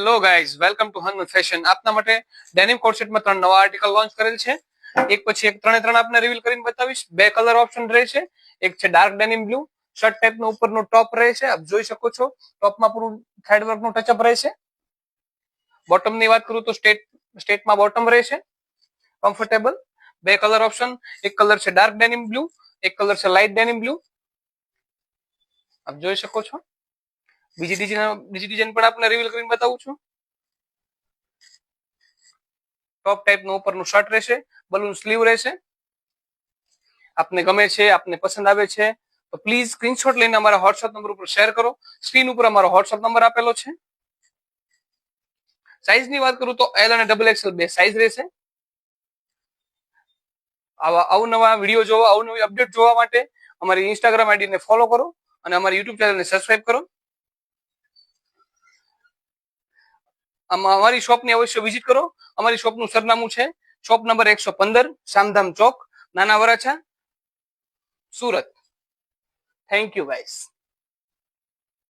Hello guys welcome to Hanmat fashion આપના માટે denim કોર્સેટમાં ત્રણ નવા આર્ટિકલ લોન્ચ કરેલ છે. એક પછી એક ત્રણે ત્રણ આપને રિવીલ કરીને બતાવીશ. બે કલર ઓપ્શન રહેશે એક છે ડાર્ક ડેનિમ બ્લુ શર્ટ ટાઈપનો ઉપરનો ટોપ રહેશે આપ જોઈ શકો છો. ટોપમાં પૂરું થાઇડ વર્કનું ટચઅપ રહેશે બોટમની વાત કરું તો સ્ટેટ સ્ટેટમાં બોટમ રહેશે કમ્ફર્ટેબલ બે કલર ઓપ્શન એક કલર છે ડાર્ક ડેનિમ બ્લુ એક કલર છે લાઇટ ડેનિમ બ્લુ આપ જોઈ શકો છો. બીજી ડિઝાઇન બીજી ડિઝાઇન પણ આપને રિવીલ કરીને બતાવું છું. ટોપ ટાઈપનું ઉપરનું શર્ટ રહેશે બલૂન સ્લીવ રહેશે. આપને ગમે છે, આપને પસંદ આવે છે, તો પ્લીઝ સ્ક્રીનશોટ લઈને અમારા વોટ્સઅપ નંબર ઉપર શેર કરો. સ્ક્રીન ઉપર અમારો વોટ્સઅપ નંબર આપેલો છે. સાઇઝની વાત કરું તો એલ અને ડબલ એક્સએલ બે સાઇઝ રહેશે. આવા અવનવા વીડિયો જોવા, અવનવી અપડેટ જોવા માટે અમારી ઇન્સ્ટાગ્રામ આઈડીને ફોલો કરો અને અમારી યુટ્યુબ ચેનલને સબસ્ક્રાઇબ કરો. અમારી શોપની અવશ્ય વિઝિટ કરો. અમારી શોપનું સરનામું છે શોપ નંબર એકસો પંદર, Shamdham Chowk, Nana Varachha, Surat. Thank you guys